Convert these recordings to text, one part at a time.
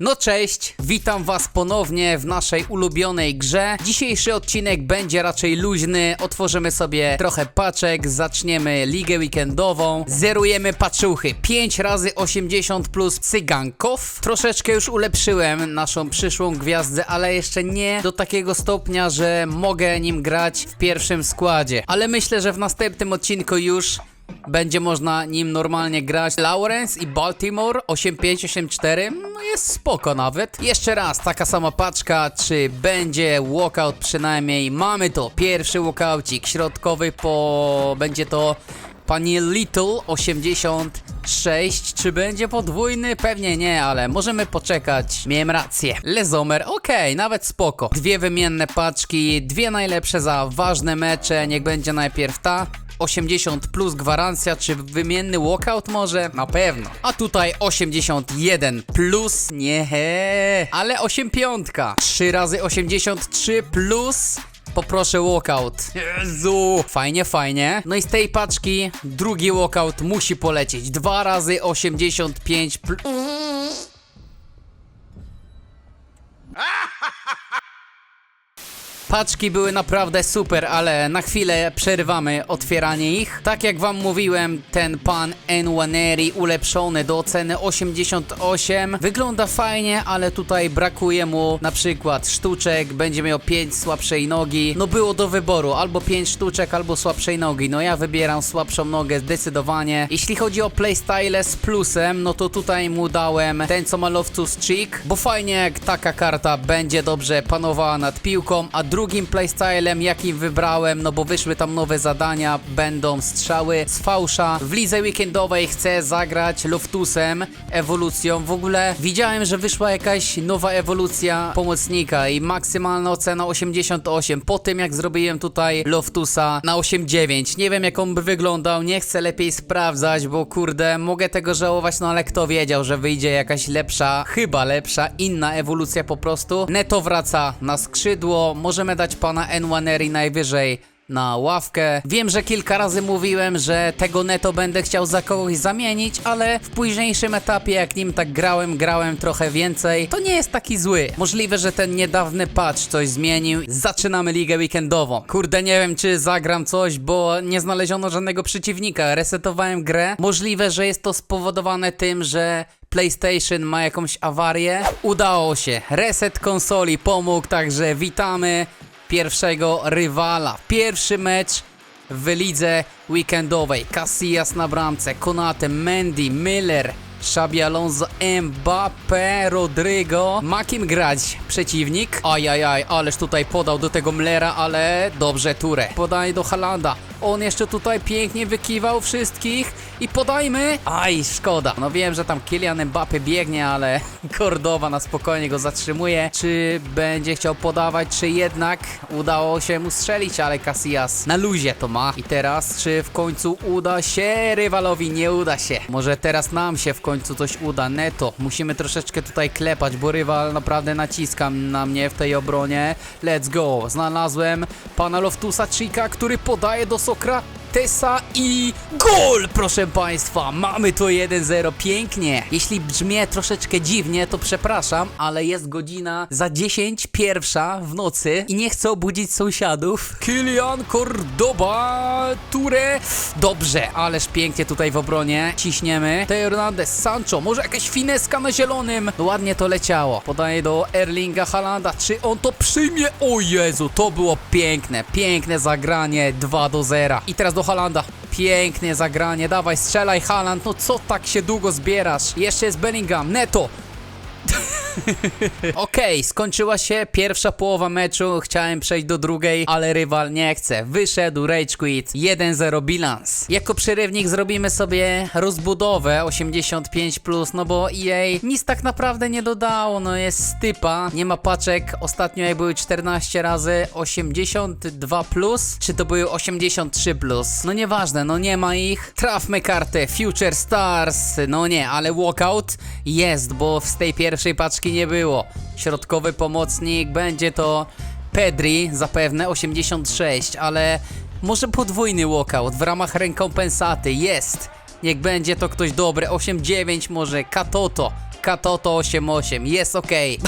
No cześć, witam was ponownie w naszej ulubionej grze. Dzisiejszy odcinek będzie raczej luźny, otworzymy sobie trochę paczek, zaczniemy ligę weekendową, zerujemy paczuchy 5 razy 80 plus cyganków. Troszeczkę już ulepszyłem naszą przyszłą gwiazdę, ale jeszcze nie do takiego stopnia, że mogę nim grać w pierwszym składzie. Ale myślę, że w następnym odcinku już będzie można nim normalnie grać. Lawrence i Baltimore 8584 no jest spoko nawet. Jeszcze raz, taka sama paczka, czy będzie walkout przynajmniej. Mamy to, pierwszy walkoucik środkowy po... będzie to Pani Little 86, czy będzie podwójny? Pewnie nie, ale możemy poczekać. Miałem rację. Lezomer, okej, nawet spoko. Dwie wymienne paczki, dwie najlepsze za ważne mecze, niech będzie najpierw ta. 80 plus gwarancja, czy wymienny walkout może? Na pewno. A tutaj 81 plus, nie, ale 8 piątka. 3 razy 83 plus Poproszę walkout. Jezu! Fajnie, fajnie. No i z tej paczki drugi walkout musi polecieć. Dwa razy 85 pl- Paczki były naprawdę super, ale na chwilę przerywamy otwieranie ich. Tak jak wam mówiłem, ten pan Enwaneri ulepszony do oceny 88 wygląda fajnie, ale tutaj brakuje mu na przykład sztuczek, będzie miał 5 słabszej nogi. No było do wyboru, albo 5 sztuczek, albo słabszej nogi. No ja wybieram słabszą nogę zdecydowanie. Jeśli chodzi o playstyle z plusem, no to tutaj mu dałem ten co ma Loftus Cheek, bo fajnie jak taka karta będzie dobrze panowała nad piłką, a drugim playstylem jakim wybrałem, no bo wyszły tam nowe zadania, będą strzały z fałsza. W lidze weekendowej chcę zagrać Loftusem, ewolucją. W ogóle widziałem, że wyszła jakaś nowa ewolucja pomocnika i maksymalna ocena 88. Po tym jak zrobiłem tutaj Loftusa na 8,9. Nie wiem jak on by wyglądał, nie chcę lepiej sprawdzać, bo kurde, mogę tego żałować, no ale kto wiedział, że wyjdzie jakaś lepsza, chyba lepsza, inna ewolucja po prostu. Neto wraca na skrzydło, możemy dać pana Enwaneri najwyżej na ławkę. Wiem, że kilka razy mówiłem, że tego neto będę chciał za kogoś zamienić, ale w późniejszym etapie, jak nim tak grałem, grałem trochę więcej, to nie jest taki zły. Możliwe, że ten niedawny patch coś zmienił. Zaczynamy ligę weekendową. Kurde, nie wiem, czy zagram coś, bo nie znaleziono żadnego przeciwnika. Resetowałem grę. Możliwe, że jest to spowodowane tym, że PlayStation ma jakąś awarię. Udało się. Reset konsoli pomógł, także witamy pierwszego rywala. Pierwszy mecz w lidze weekendowej. Casillas na bramce, Konate, Mendy, Miller, Xabi Alonso, Mbappé, Rodrigo. Ma kim grać przeciwnik? Ajajaj, ależ tutaj podał do tego Mlera, ale dobrze Ture. Podaj do Halanda. On jeszcze tutaj pięknie wykiwał wszystkich i podajmy. Aj, szkoda. No wiem, że tam Kylian Mbappé biegnie, ale Kordowa na spokojnie go zatrzymuje. Czy będzie chciał podawać, czy jednak udało się mu strzelić, ale Casillas na luzie to ma. I teraz, czy w końcu uda się rywalowi? Nie uda się. Może teraz nam się w końcu coś uda. Neto. Musimy troszeczkę tutaj klepać, bo rywal naprawdę naciska na mnie w tej obronie. Let's go. Znalazłem pana Loftusa Chika, który podaje do Socrates. Sokratesa i gol, proszę państwa. Mamy to 1-0. Pięknie. Jeśli brzmię troszeczkę dziwnie, to przepraszam, ale jest godzina za 10 pierwsza w nocy i nie chcę obudzić sąsiadów. Kylian Cordoba, Ture. Dobrze, ależ pięknie tutaj w obronie. Ciśniemy. Teo Hernandez, Sancho, może jakaś fineska na zielonym. No ładnie to leciało. Podaje do Erlinga Halanda. Czy on to przyjmie? O Jezu, to było piękne. Piękne zagranie 2 do 0. I teraz do Halanda. Pięknie zagranie. Dawaj, strzelaj Haland. No co tak się długo zbierasz? Jeszcze jest Bellingham. Neto. Okej, skończyła się pierwsza połowa meczu, chciałem przejść do drugiej, ale rywal nie chce. Wyszedł Rage Quit, 1-0 bilans. Jako przerywnik zrobimy sobie rozbudowę 85+, plus, no bo EA nic tak naprawdę nie dodało, no jest stypa, nie ma paczek. Ostatnio jak były 14 razy 82+, plus, czy to były 83+, plus? no nieważne, no nie ma ich. Trafmy kartę Future Stars, no nie, ale walkout jest, bo z tej pierwszej paczki nie było. Środkowy pomocnik będzie to Pedri, zapewne 86, ale może podwójny walkout w ramach rekompensaty jest. Niech będzie to ktoś dobry, 8-9 może Katoto. Katoto 88, jest okej.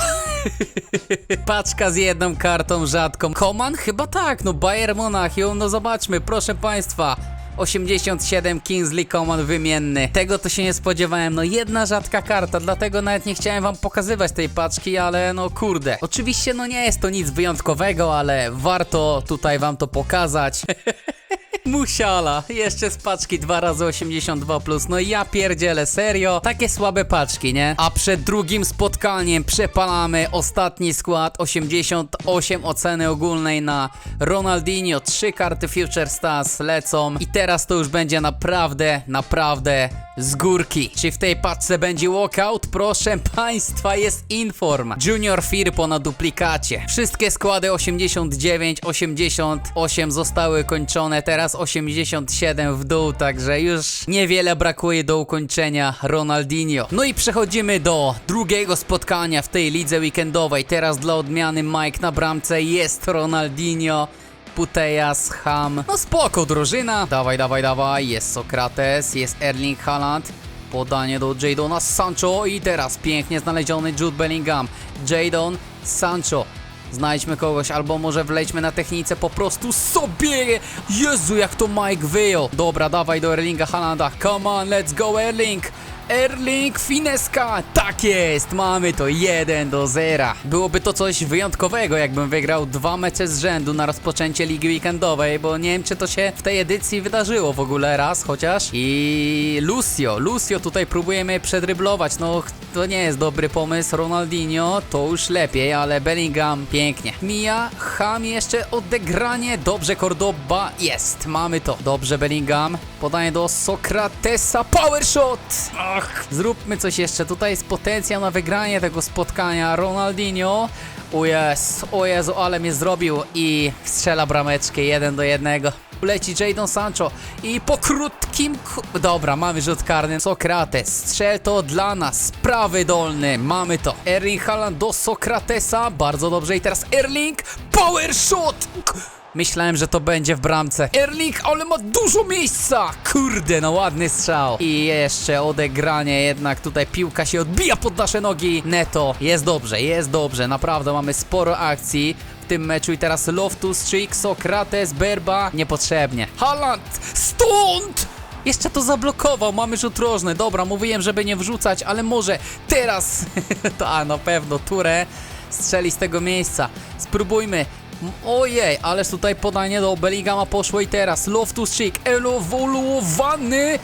Paczka z jedną kartą rzadką. Koman? Chyba tak, no Bayern Monachium, no zobaczmy, proszę państwa. 87 Kingsley Coman wymienny. Tego to się nie spodziewałem. No jedna rzadka karta, dlatego nawet nie chciałem wam pokazywać tej paczki, ale no kurde. Oczywiście no nie jest to nic wyjątkowego, ale warto tutaj wam to pokazać. Musiala, jeszcze z paczki 2 razy 82 plus. No ja pierdzielę, serio. Takie słabe paczki, nie? A przed drugim spotkaniem przepalamy ostatni skład 88 oceny ogólnej na Ronaldinho. Trzy karty Future Stars lecą i teraz to już będzie naprawdę, naprawdę z górki. Czy w tej paczce będzie walkout? Proszę państwa, jest inform. Junior Firpo na duplikacie. Wszystkie składy 89, 88 zostały kończone, teraz 87 w dół, także już niewiele brakuje do ukończenia Ronaldinho. No i przechodzimy do drugiego spotkania w tej lidze weekendowej. Teraz dla odmiany Mike na bramce jest Ronaldinho. Putejas, Ham. No spoko drużyna. Dawaj, dawaj, dawaj. Jest Sokrates, jest Erling Haaland. Podanie do Jadona Sancho i teraz pięknie znaleziony Jude Bellingham. Jadon Sancho. Znajdźmy kogoś, albo może wlejdźmy na technice po prostu sobie. Jezu, jak to Mike wyjął. Dobra, dawaj do Erlinga Haalanda. Come on, let's go Erling. Erling Fineska! Tak jest! Mamy to 1 do 0. Byłoby to coś wyjątkowego, jakbym wygrał dwa mecze z rzędu na rozpoczęcie ligi weekendowej, bo nie wiem, czy to się w tej edycji wydarzyło w ogóle raz chociaż. I Lucio, Lucio tutaj próbujemy przedryblować. No, to nie jest dobry pomysł. Ronaldinho to już lepiej, ale Bellingham pięknie. Mija, Ham jeszcze odegranie. Dobrze, Cordoba jest. Mamy to. Dobrze, Bellingham. Podanie do Sokratesa. Power shot! Ach, zróbmy coś jeszcze. Tutaj jest potencjał na wygranie tego spotkania. Ronaldinho. O jest, o Jezu, ale mnie zrobił i strzela brameczkę 1 do 1. Leci Jadon Sancho i po krótkim... Dobra, mamy rzut karny. Sokrates, strzel to dla nas. Prawy dolny, mamy to. Erling Haaland do Sokratesa. Bardzo dobrze i teraz Erling. Power shot! Myślałem, że to będzie w bramce. Erling, ale ma dużo miejsca! Kurde, no ładny strzał. I jeszcze odegranie, jednak tutaj piłka się odbija pod nasze nogi. Neto, jest dobrze, jest dobrze. Naprawdę mamy sporo akcji w tym meczu. I teraz Loftus, Cheek, Sokrates, Berba. Niepotrzebnie. Haaland, stąd! Jeszcze to zablokował, mamy rzut rożny. Dobra, mówiłem, żeby nie wrzucać, ale może teraz. to a na pewno Ture strzeli z tego miejsca. Spróbujmy. Ojej, ależ tutaj podanie do Bellingama poszło i teraz Loftus Cheek, elowolowany.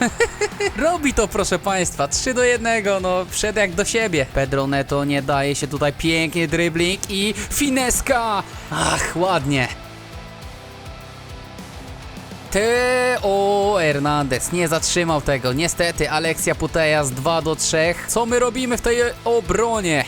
Robi to, proszę państwa. 3 do 1, no wszedł jak do siebie. Pedro Neto nie daje się tutaj pięknie dribbling i fineska. Ach, ładnie. Teo Hernandez nie zatrzymał tego. Niestety Alexia Putejas 2 do 3. Co my robimy w tej obronie?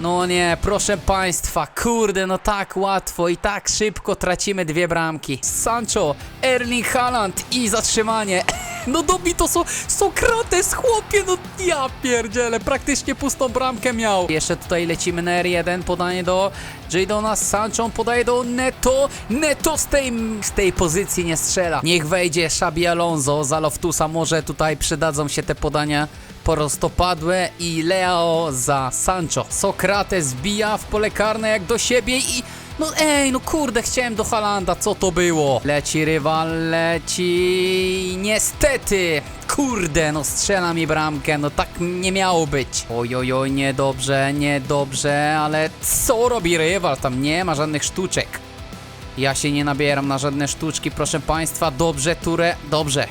No nie, proszę państwa, kurde, no tak łatwo i tak szybko tracimy dwie bramki. Sancho, Erling Haaland i zatrzymanie. No dobi to so, Sokrates, chłopie, no ja pierdzielę, praktycznie pustą bramkę miał. Jeszcze tutaj lecimy na R1, podanie do Jadona Sancho, podaje do Neto. Neto z tej, z tej pozycji nie strzela. Niech wejdzie Xabi Alonso za Loftusa, może tutaj przydadzą się te podania prostopadłe i Leo za Sancho. Sokrates wbija w pole karne jak do siebie i... No ej, no kurde, chciałem do Halanda, co to było? Leci rywal, leci... Niestety! Kurde, no strzela mi bramkę, no tak nie miało być. Oj, oj, oj, niedobrze, niedobrze, ale co robi rywal? Tam nie ma żadnych sztuczek. Ja się nie nabieram na żadne sztuczki, proszę państwa. Dobrze, Ture, dobrze.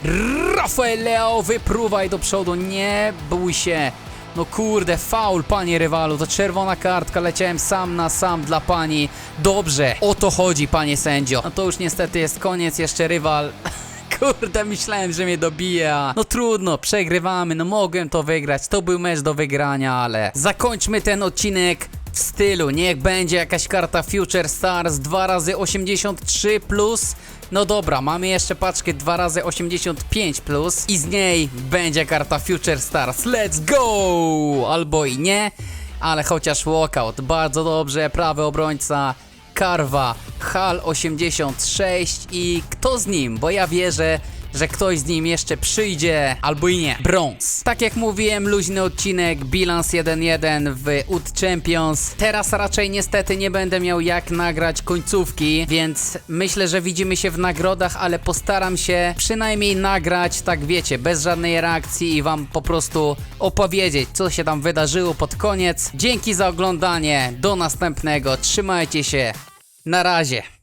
Rafael Leo, wypruwaj do przodu, nie bój się. No kurde, faul, panie rywalu, to czerwona kartka, leciałem sam na sam dla pani. Dobrze, o to chodzi, panie sędzio. No to już niestety jest koniec, jeszcze rywal. Kurde, myślałem, że mnie dobije, a no trudno, przegrywamy, no mogłem to wygrać, to był mecz do wygrania, ale zakończmy ten odcinek w stylu, niech będzie jakaś karta Future Stars 2 razy 83 plus. No dobra, mamy jeszcze paczkę 2 razy 85 plus i z niej będzie karta Future Stars. Let's go! Albo i nie, ale chociaż walkout. Bardzo dobrze, prawy obrońca. Karwa, Hal 86 i kto z nim? Bo ja wierzę, że ktoś z nim jeszcze przyjdzie, albo i nie. Brąz. Tak jak mówiłem, luźny odcinek, bilans 1-1 w UT Champions. Teraz raczej niestety nie będę miał jak nagrać końcówki, więc myślę, że widzimy się w nagrodach, ale postaram się przynajmniej nagrać, tak wiecie, bez żadnej reakcji i wam po prostu opowiedzieć, co się tam wydarzyło pod koniec. Dzięki za oglądanie, do następnego, trzymajcie się, na razie.